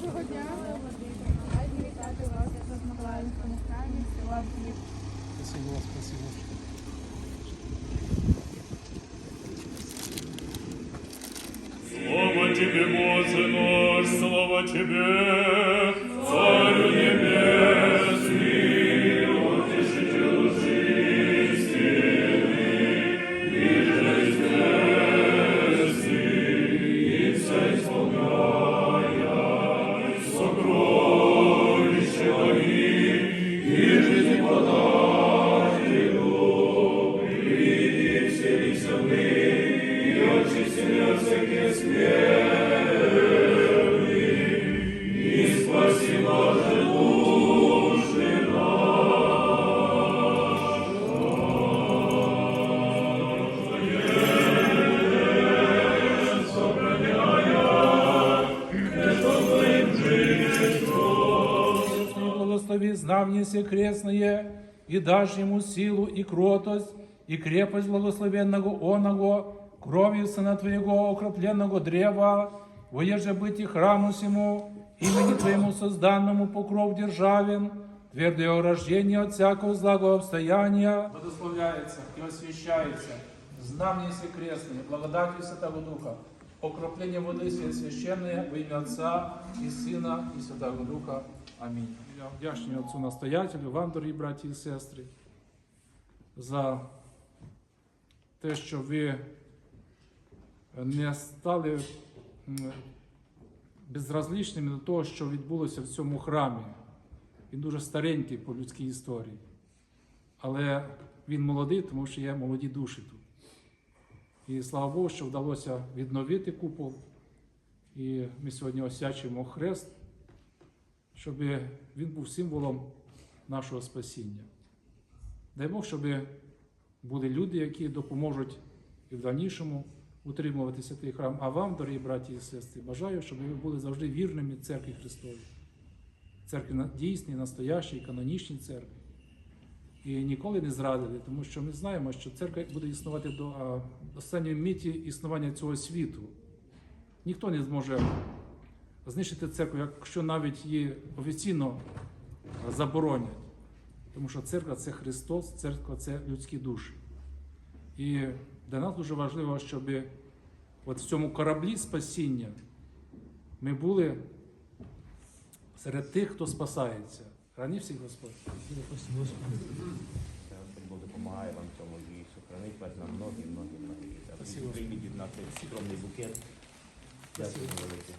Доброго дня. Раді вітати. Спасибо, спасибо. Слава Тебе, Боже наш, слава Тебе, знамение все и дашь ему силу и кротость, и крепость благословенного оного, кровью Сына Твоего, окропленного древа, воеже быть и храму сему, имени Твоему созданному покров державен, твердое рождение от всякого злого обстояния, благословляется и освящается, знамение все благодатью Святого Духа, окропление воды священное во имя Отца и Сына і Святого Духа. Амінь. Я вдячний Отцу настоятелю, вам, дорогі браті і сестри, за те, що ви не стали безразлічними до того, що відбулося в цьому храмі. Він дуже старенький по людській історії. Але він молодий, тому що є молоді душі тут. І слава Богу, що вдалося відновити купол. І ми сьогодні освячуємо хрест, щоб він був символом нашого спасіння. Дай Бог, щоб були люди, які допоможуть і в дальнішому утримуватися цей храм. А вам, дорогі браті і сестри, бажаю, щоб ви були завжди вірними церкві Христовій. Церкві дійсній, настоящій, канонічній церкві. І ніколи не зрадили, тому що ми знаємо, що церква буде існувати до останньої миті існування цього світу. Ніхто не зможе знищити церкву, якщо навіть її офіційно заборонять. Тому що церква це Христос, церква це людські душі. І для нас дуже важливо, щоб от в цьому кораблі спасіння ми були серед тих, хто спасається. Храни всіх Господь. Господь Бог допомагає вам в цьому і сохранить вас на многі, многі, многі. Спасибо. Прийміть від нас цей скромний букет. Дякую велике.